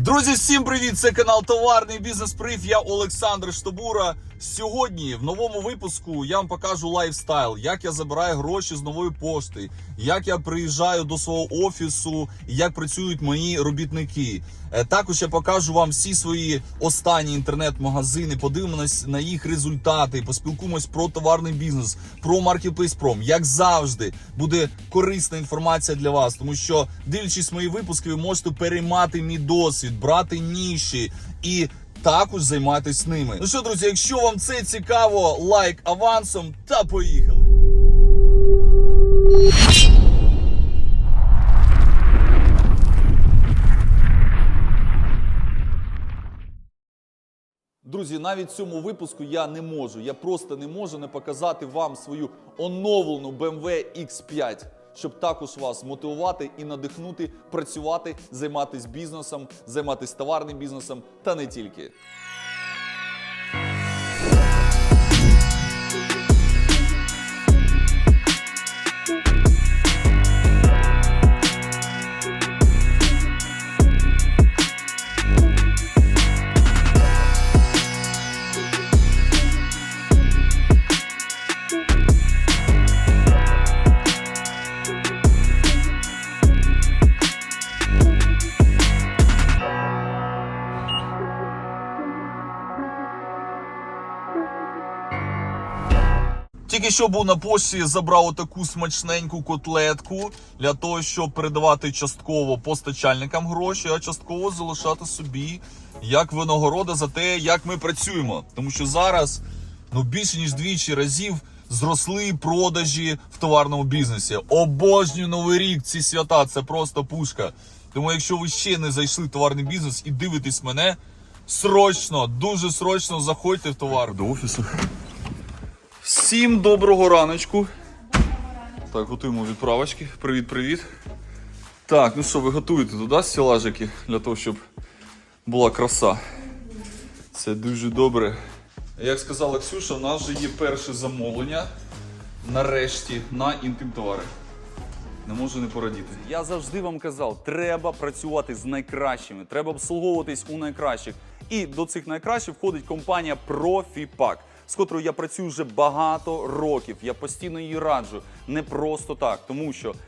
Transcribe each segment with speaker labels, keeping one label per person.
Speaker 1: Друзі, всім привіт! Це канал Товарний бізнес Прив. Я Олександр Штобура. Сьогодні в новому випуску я вам покажу лайфстайл, як я забираю гроші з нової пошти, як я приїжджаю до свого офісу, як працюють мої робітники. Е, Також я покажу вам всі свої останні інтернет-магазини. Подивимось на їх результати, поспілкуємось про товарний бізнес, про Marketplace Prom. Як завжди, буде корисна інформація для вас, тому що дивлячись мої випуски, ви можете переймати мій досвід, брати ніші і також займатися ними. Ну що, друзі, якщо вам це цікаво, лайк авансом та поїхали. Друзі, навіть цьому випуску я не можу. Я просто не можу не показати вам свою оновлену BMW X5, щоб також вас мотивувати і надихнути працювати, займатися бізнесом, займатися товарним бізнесом та не тільки. Тільки що був на пошті, забрав таку смачненьку котлетку для того, щоб передавати частково постачальникам гроші, а частково залишати собі як винагорода за те, як ми працюємо. Тому що зараз ну більше ніж двічі разів зросли продажі в товарному бізнесі. Обожнюю новий рік, ці свята, це просто пушка. Тому, якщо ви ще не зайшли в товарний бізнес і дивитесь мене, срочно, дуже срочно заходьте в товар до офісу. Всім доброго раночку. Так, готуємо відправочки. Привіт, привіт. Так, ну що, ви готуєте туди стілажики для того, щоб була краса. Це дуже добре. Як сказала Ксюша, у нас вже є перше замовлення нарешті на інтим-товари. Не можу не порадіти.
Speaker 2: Я завжди вам казав, треба працювати з найкращими, треба обслуговуватись у найкращих. І до цих найкращих входить компанія ProfiPack, з котрою я працюю вже багато років. Я постійно її раджу. Не просто так, тому що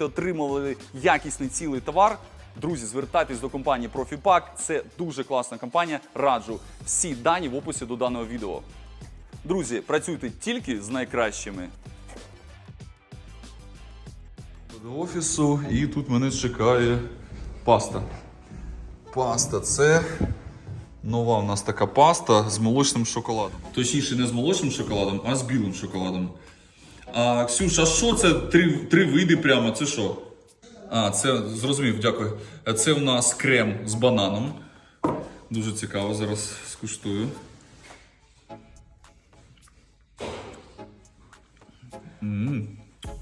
Speaker 2: клієнти отримували якісний цілий товар. Друзі, звертайтесь до компанії ProfiPack. Це дуже класна компанія. Раджу всі дані в описі до даного відео. Друзі, працюйте тільки з найкращими.
Speaker 1: До офісу, і тут мене чекає паста. Паста це нова у нас така паста з молочним шоколадом. Точніше, не з молочним шоколадом, а з білим шоколадом. А, Ксюша, а що це три, три види прямо? Це що? А, це зрозумів, дякую. Це у нас крем з бананом. Дуже цікаво, зараз скуштую. Ммм,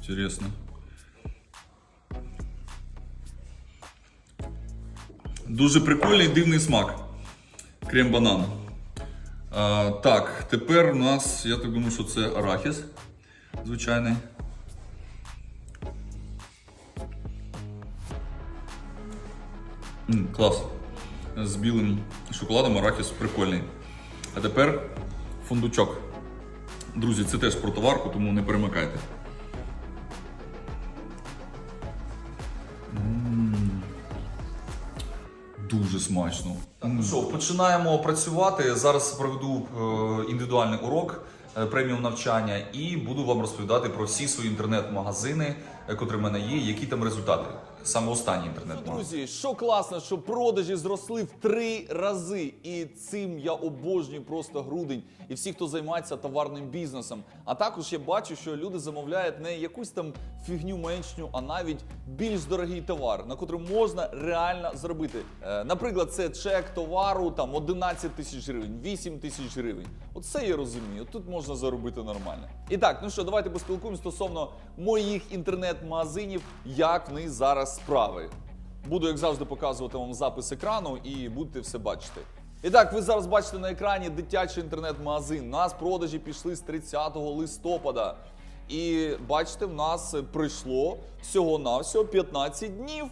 Speaker 1: інтересно. Дуже прикольний дивний смак. Крем банан. Так, тепер у нас, я так думаю, що це арахіс звичайний. М, клас. З білим шоколадом арахіс прикольний. А тепер фундучок. Друзі, це теж про товарку, тому не перемикайте. Дуже смачно. Так, ну що, починаємо працювати. Зараз проведу е, індивідуальний урок преміум навчання і буду вам розповідати про всі свої інтернет-магазини, е, котрі в мене є, які там результати.
Speaker 2: Саме останній інтернет-магазин.
Speaker 1: Друзі, що класно, що продажі зросли в три рази. І цим я обожнюю просто грудень і всі, хто займається товарним бізнесом. А також я бачу, що люди замовляють не якусь там фігню меншню, а навіть більш дорогий товар, на котрий можна реально зробити. Е, наприклад, це чек товару там 11 тисяч гривень, 8 тисяч гривень. Оце я розумію. Тут можна заробити нормально. І так, ну що, давайте поспілкуємося стосовно моїх інтернет-магазинів, як в них зараз справи. Буду, як завжди, показувати вам запис екрану і будете все бачити. І так, ви зараз бачите на екрані дитячий інтернет-магазин. У нас продажі пішли з 30 листопада. І бачите, в нас прийшло всього-навсього 15 днів.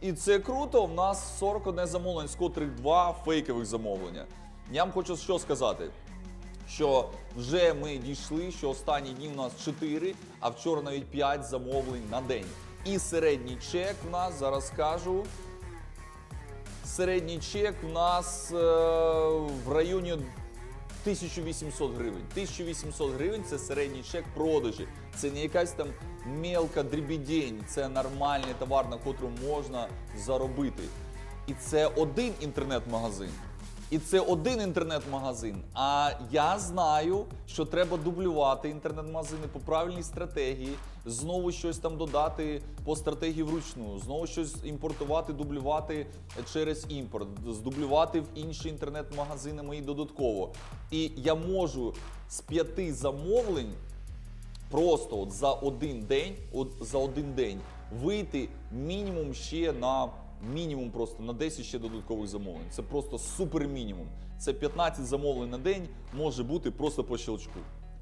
Speaker 1: І це круто. В нас 41 замовлення, з котрих два фейкових замовлення. Я вам хочу що сказати що вже ми дійшли, що останні дні у нас 4, а вчора навіть 5 замовлень на день. І середній чек в нас зараз скажу. Середній чек у нас е, в районі 1800 гривень. 1800 гривень це середній чек продажі. Це не якась там мелка дрібідень, це нормальний товар, на котрому можна заробити. І це один інтернет-магазин. І це один інтернет-магазин. А я знаю, що треба дублювати інтернет-магазини по правильній стратегії, знову щось там додати по стратегії вручну, знову щось імпортувати, дублювати через імпорт, здублювати в інші інтернет-магазини мої додатково. І я можу з п'яти замовлень просто от за один день, от за один день вийти мінімум ще на мінімум просто на 10 ще додаткових замовлень. Це просто супер мінімум. Це 15 замовлень на день може бути просто по щелчку.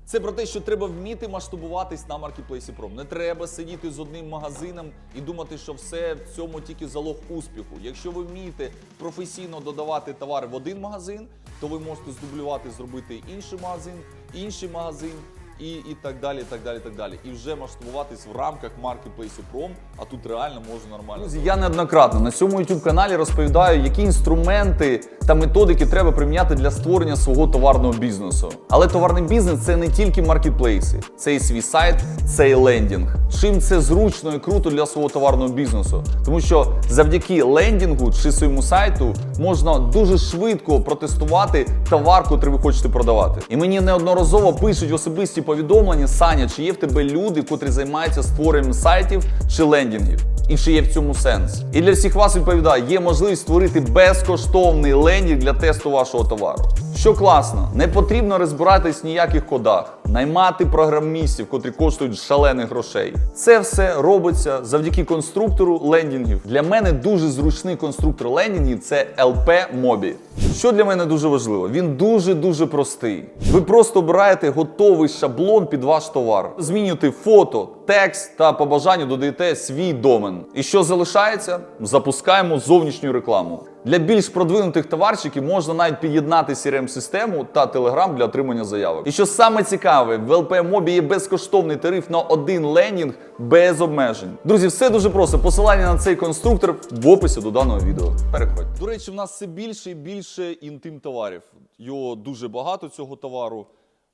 Speaker 1: Це про те, що треба вміти масштабуватись на маркетплейсі Пром. Не треба сидіти з одним магазином і думати, що все в цьому тільки залог успіху. Якщо ви вмієте професійно додавати товари в один магазин, то ви можете здублювати, зробити інший магазин, інший магазин і, і так далі, і так далі, і так далі. І вже масштабуватись в рамках маркетплейсу Пром, а тут реально можна нормально.
Speaker 2: Друзі, я неоднократно на цьому youtube каналі розповідаю, які інструменти та методики треба приміняти для створення свого товарного бізнесу. Але товарний бізнес це не тільки маркетплейси, це і свій сайт, це і лендінг. Чим це зручно і круто для свого товарного бізнесу, тому що завдяки лендінгу чи своєму сайту можна дуже швидко протестувати товар, котрий ви хочете продавати. І мені неодноразово пишуть особисті повідомлення: Саня, чи є в тебе люди, котрі займаються створенням сайтів чи лендінгів? І чи є в цьому сенс? І для всіх вас відповідаю, є можливість створити безкоштовний лендінг для тесту вашого товару. Що класно, не потрібно розбиратись в ніяких кодах, наймати програмістів, котрі коштують шалених грошей. Це все робиться завдяки конструктору лендінгів. Для мене дуже зручний конструктор лендінгів це LP Mobi. Що для мене дуже важливо, він дуже дуже простий. Ви просто обираєте готовий шаблон під ваш товар, змінюєте фото, текст та по бажанню додаєте свій домен. І що залишається? Запускаємо зовнішню рекламу. Для більш продвинутих товарщиків можна навіть під'єднати crm систему та Telegram для отримання заявок. І що саме цікаве, в LP Mobi є безкоштовний тариф на один лендінг без обмежень. Друзі, все дуже просто. Посилання на цей конструктор в описі до даного відео. Переходьте.
Speaker 1: До речі, в нас все більше і більше інтим товарів. Його дуже багато цього товару.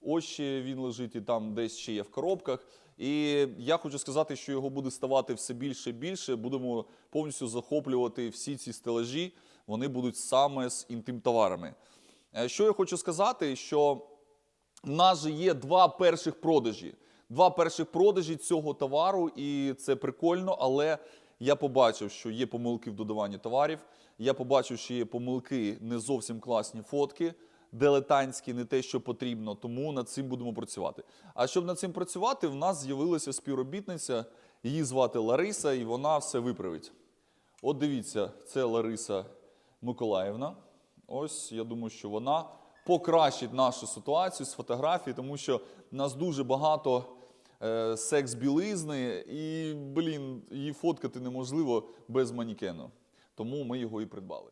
Speaker 1: Ось ще він лежить і там десь ще є в коробках. І я хочу сказати, що його буде ставати все більше і більше. Будемо повністю захоплювати всі ці стелажі. Вони будуть саме з інтим товарами. Е, Що я хочу сказати, що в нас же є два перших продажі. Два перших продажі цього товару, і це прикольно, але я побачив, що є помилки в додаванні товарів. Я побачив, що є помилки, не зовсім класні фотки, дилетантські, не те, що потрібно. Тому над цим будемо працювати. А щоб над цим працювати, в нас з'явилася співробітниця. Її звати Лариса, і вона все виправить. От дивіться, це Лариса Миколаївна. Ось я думаю, що вона покращить нашу ситуацію з фотографії, тому що в нас дуже багато е, секс-білизни, і, блін, її фоткати неможливо без манікену. Тому ми його і придбали.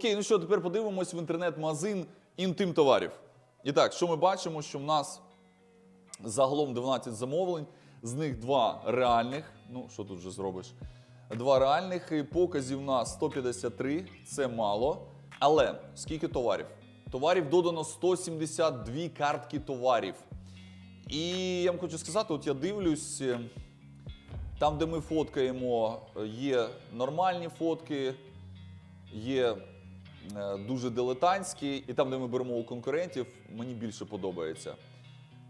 Speaker 1: Окей, ну що, тепер подивимось в інтернет-магазин інтим товарів. І так, що ми бачимо, що в нас загалом 12 замовлень. З них два реальних. Ну, що тут вже зробиш? Два реальних і показів у нас 153, це мало. Але скільки товарів? Товарів додано 172 картки товарів. І я вам хочу сказати, от я дивлюсь, е, там, де ми фоткаємо, е, є нормальні фотки, є дуже дилетантські, і там, де ми беремо у конкурентів, мені більше подобається.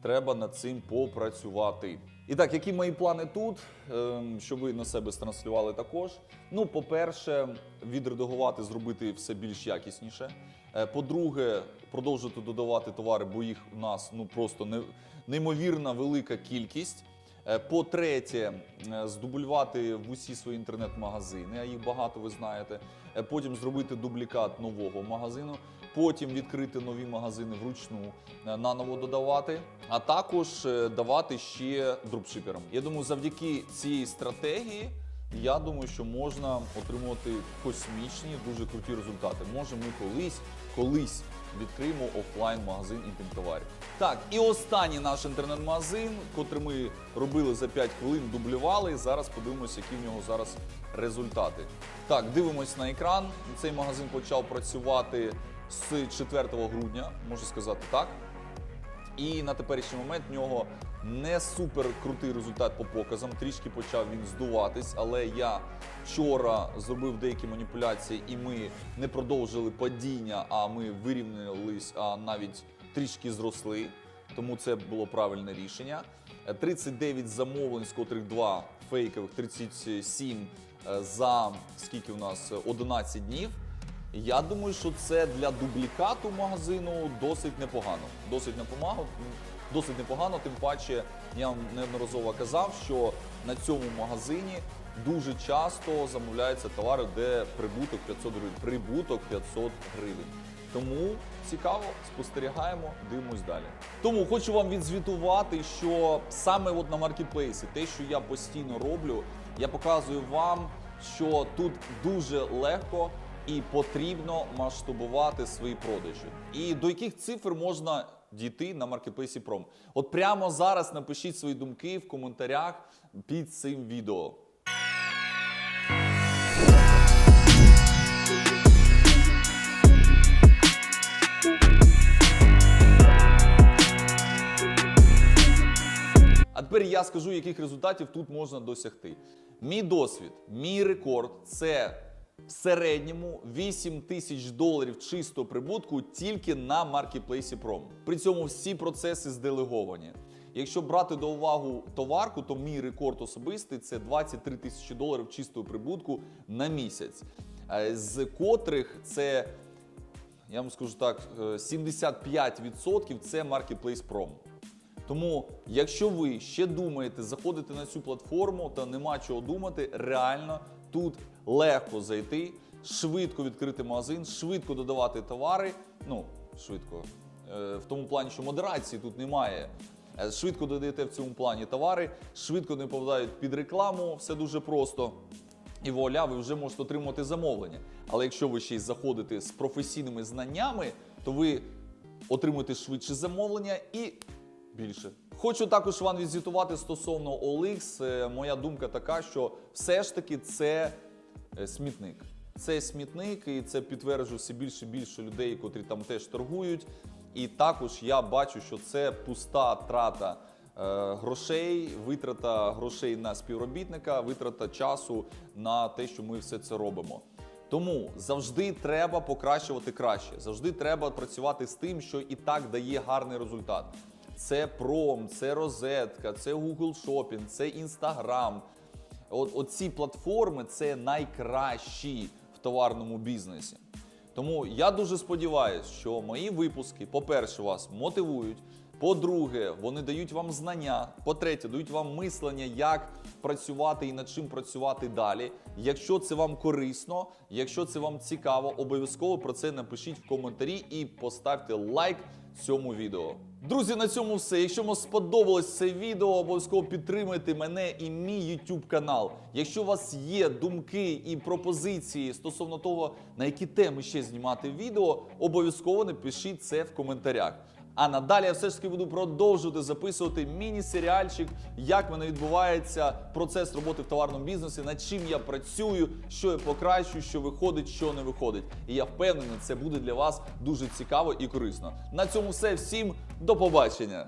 Speaker 1: Треба над цим попрацювати. І так, які мої плани тут, Ем, щоб ви на себе транслювали також. Ну, по-перше, відредагувати, зробити все більш якісніше. Е, По-друге, продовжити додавати товари, бо їх у нас ну просто неймовірна велика кількість. Е, По-третє, е, здублювати в усі свої інтернет-магазини, а їх багато ви знаєте. Е, Потім зробити дублікат нового магазину, потім відкрити нові магазини вручну, наново додавати, а також давати ще дропшиперам. Я думаю, завдяки цій стратегії. Я думаю, що можна отримувати космічні, дуже круті результати. Може, ми колись, колись відкриємо офлайн-магазин інтим-товарів. Так, і останній наш інтернет-магазин, котрий ми робили за 5 хвилин, дублювали. Зараз подивимося, які в нього зараз результати. Так, дивимось на екран. Цей магазин почав працювати з 4 грудня, можу сказати так. І на теперішній момент в нього не супер крутий результат по показам. Трішки почав він здуватись, але я вчора зробив деякі маніпуляції, і ми не продовжили падіння, а ми вирівнялись, а навіть трішки зросли. Тому це було правильне рішення. Е, 39 замовлень, з котрих два фейкових, 37 е, за скільки у нас 11 днів. Я думаю, що це для дублікату магазину досить непогано. Досить непогано, досить непогано. Тим паче, я вам неодноразово казав, що на цьому магазині дуже часто замовляються товари, де прибуток 500 гривень. Прибуток 500 гривень. Тому цікаво, спостерігаємо, дивимось далі. Тому хочу вам відзвітувати, що саме от на маркетплейсі, те, що я постійно роблю, я показую вам, що тут дуже легко і потрібно масштабувати свої продажі. І до яких цифр можна дійти на маркетплейсі Пром? От прямо зараз напишіть свої думки в коментарях під цим відео. А тепер я скажу, яких результатів тут можна досягти. Мій досвід, мій рекорд це в середньому 8 тисяч доларів чистого прибутку тільки на маркетплейсі Prom. При цьому всі процеси зделеговані. Якщо брати до уваги товарку, то мій рекорд особистий це 23 тисячі доларів чистого прибутку на місяць, Е, з котрих це я вам скажу так, е, 75% це Marketplace Prom. Тому, якщо ви ще думаєте заходити на цю платформу, то нема чого думати, реально тут легко зайти, швидко відкрити магазин, швидко додавати товари. Ну, швидко. Е, В тому плані, що модерації тут немає. Е, Швидко додаєте в цьому плані товари, швидко не попадають під рекламу, все дуже просто. І вуаля, ви вже можете отримувати замовлення. Але якщо ви ще й заходите з професійними знаннями, то ви отримуєте швидше замовлення і більше. Хочу також вам відзвітувати стосовно OLX. Е, Моя думка така, що все ж таки це смітник. Це смітник, і це підтверджує все більше і більше людей, котрі там теж торгують. І також я бачу, що це пуста трата е, грошей, витрата грошей на співробітника, витрата часу на те, що ми все це робимо. Тому завжди треба покращувати краще. Завжди треба працювати з тим, що і так дає гарний результат. Це пром, це розетка, це Google Shopping, це Instagram. От, оці платформи це найкращі в товарному бізнесі. Тому я дуже сподіваюся, що мої випуски, по-перше, вас мотивують. По-друге, вони дають вам знання. По-третє, дають вам мислення, як працювати і над чим працювати далі. Якщо це вам корисно, якщо це вам цікаво, обов'язково про це напишіть в коментарі і поставте лайк цьому відео. Друзі, на цьому все. Якщо вам сподобалось це відео, обов'язково підтримайте мене і мій YouTube канал. Якщо у вас є думки і пропозиції стосовно того, на які теми ще знімати відео, обов'язково напишіть це в коментарях.
Speaker 2: А надалі я все ж таки буду продовжувати записувати міні-серіальчик, як в мене відбувається процес роботи в товарному бізнесі, над чим я працюю, що я покращую, що виходить, що не виходить. І я впевнений, це буде для вас дуже цікаво і корисно. На цьому все. Всім до побачення.